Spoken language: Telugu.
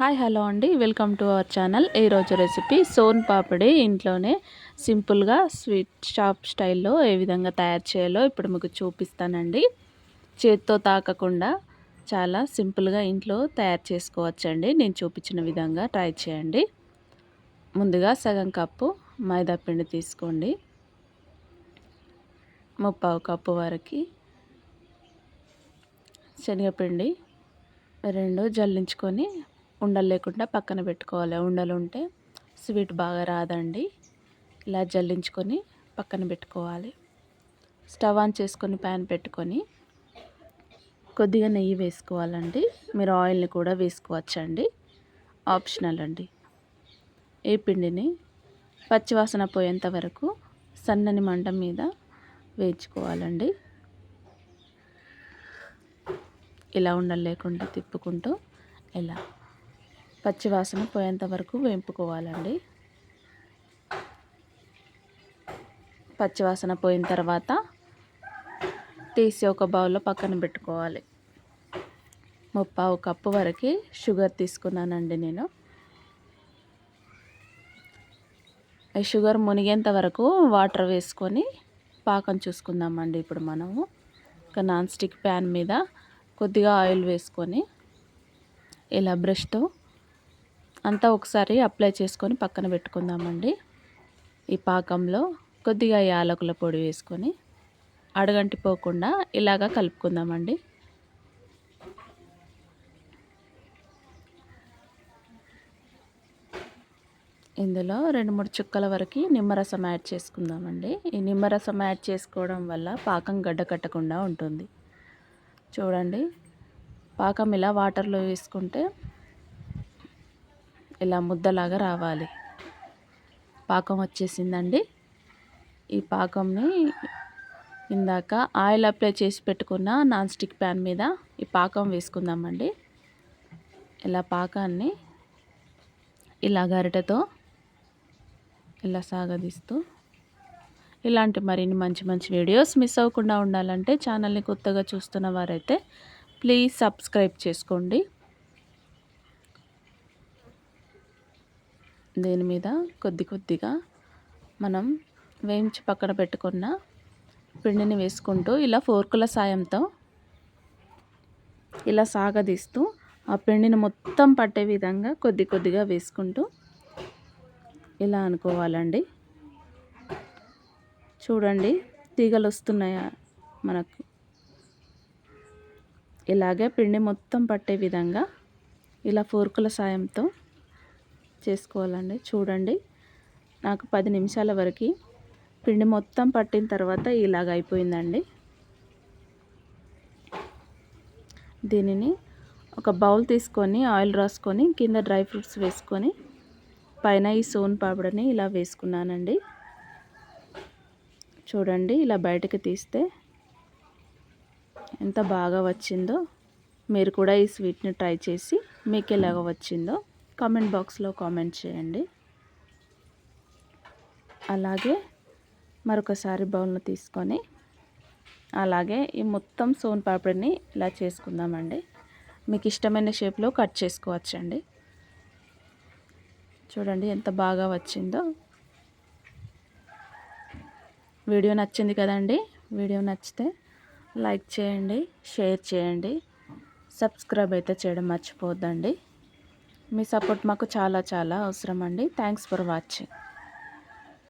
హాయ్ హలో అండి. Welcome to our channel. ఈరోజు రెసిపీ సోన్ పాపిడి. ఇంట్లోనే సింపుల్గా స్వీట్ షాప్ స్టైల్లో ఏ విధంగా తయారు చేయాలో ఇప్పుడు మీకు చూపిస్తానండి. చేత్తో తాకకుండా చాలా సింపుల్గా ఇంట్లో తయారు చేసుకోవచ్చండి. నేను చూపించిన విధంగా ట్రై చేయండి. ముందుగా సగం కప్పు మైదా పిండి తీసుకోండి. ముప్పావు కప్పు వరకు శనగపిండి రెండు జల్లించుకొని ఉండలు లేకుండా పక్కన పెట్టుకోవాలి. ఉండలు ఉంటే స్వీట్ బాగా రాదండి. ఇలా జల్లించుకొని పక్కన పెట్టుకోవాలి. స్టవ్ ఆన్ చేసుకొని ప్యాన్ పెట్టుకొని కొద్దిగా నెయ్యి వేసుకోవాలండి. మీరు ఆయిల్ని కూడా వేసుకోవచ్చండి. ఆప్షనల్ అండి. ఈ పిండిని పచ్చివాసన పోయేంత వరకు సన్నని మంట మీద వేయించుకోవాలండి. ఇలా ఉండలేకుండా తిప్పుకుంటూ ఇలా. పచ్చివాసన పోయేంత వరకు వేంపుకోవాలండి. పచ్చివాసన పోయిన తర్వాత తీసి ఒక బౌల్లో పక్కన పెట్టుకోవాలి. ముప్పావు కప్పు వరకు షుగర్ తీసుకున్నానండి నేను. ఈ షుగర్ మునిగేంత వరకు వాటర్ వేసుకొని పాకం చూసుకుందామండి ఇప్పుడు మనము. ఒక నాన్ స్టిక్ ప్యాన్ మీద కొద్దిగా ఆయిల్ వేసుకొని ఇలా బ్రష్తో అంతా ఒకసారి అప్లై చేసుకొని పక్కన పెట్టుకుందామండి. ఈ పాకంలో కొద్దిగా యాలకుల పొడి వేసుకొని అడగంటిపోకుండా ఇలాగా కలుపుకుందామండి. ఇందులో రెండు మూడు చుక్కల వరకు నిమ్మరసం యాడ్ చేసుకుందామండి. ఈ నిమ్మరసం యాడ్ చేసుకోవడం వల్ల పాకం గడ్డ కట్టకుండా ఉంటుంది. చూడండి పాకం ఇలా వాటర్లో వేసుకుంటే ఇలా ముద్దలాగా రావాలి. పాకం వచ్చేసిందండి. ఈ పాకంని ఇందాక ఆయిల్ అప్లై చేసి పెట్టుకున్న నాన్ స్టిక్ ప్యాన్ మీద ఈ పాకం వేసుకుందామండి. ఇలా పాకాన్ని ఇలా గరిటతో ఇలా సాగదీస్తూ ఇలాంటి మరిన్ని మంచి మంచి వీడియోస్ మిస్ అవ్వకుండా ఉండాలంటే ఛానల్ని కొత్తగా చూస్తున్న వారైతే ప్లీజ్ సబ్స్క్రైబ్ చేసుకోండి. దీని మీద కొద్ది కొద్దిగా మనం వేయించి పక్కన పెట్టుకున్న పిండిని వేసుకుంటూ ఇలా ఫోర్కుల సాయంతో ఇలా సాగదీస్తూ ఆ పిండిని మొత్తం పట్టే విధంగా కొద్ది కొద్దిగా వేసుకుంటూ ఇలా అనుకోవాలండి. చూడండి తీగలు వస్తున్నాయా మనకు? ఇలాగే పిండి మొత్తం పట్టే విధంగా ఇలా ఫోర్కుల సాయంతో చేసుకోవాలండి. చూడండి. నాకు పది నిమిషాల వరకు పిండి మొత్తం పట్టిన తర్వాత ఇలాగ అయిపోయిందండి. దీనిని ఒక బౌల్ తీసుకొని ఆయిల్ రాసుకొని కింద డ్రై ఫ్రూట్స్ వేసుకొని పైన ఈ సోన్ పాపడని ఇలా వేసుకున్నానండి. చూడండి ఇలా బయటకు తీస్తే ఎంత బాగా వచ్చిందో. మీరు కూడా ఈ స్వీట్ని ట్రై చేసి మీకు ఎలాగ వచ్చిందో. కామెంట్ బాక్స్లో కామెంట్ చేయండి. అలాగే మరొకసారి బౌల్ను తీసుకొని అలాగే ఈ మొత్తం సోన్ పాపడిని ఇలా చేసుకుందామండి. మీకు ఇష్టమైన షేప్లో కట్ చేసుకోవచ్చండి. చూడండి ఎంత బాగా వచ్చిందో. వీడియో నచ్చింది కదండి? వీడియో నచ్చితే లైక్ చేయండి షేర్ చేయండి. సబ్స్క్రైబ్ అయితే చేయడం మర్చిపోద్దండి. మీ సపోర్ట్ మాకు చాలా చాలా అవసరం అండి థ్యాంక్స్ ఫర్ వాచింగ్.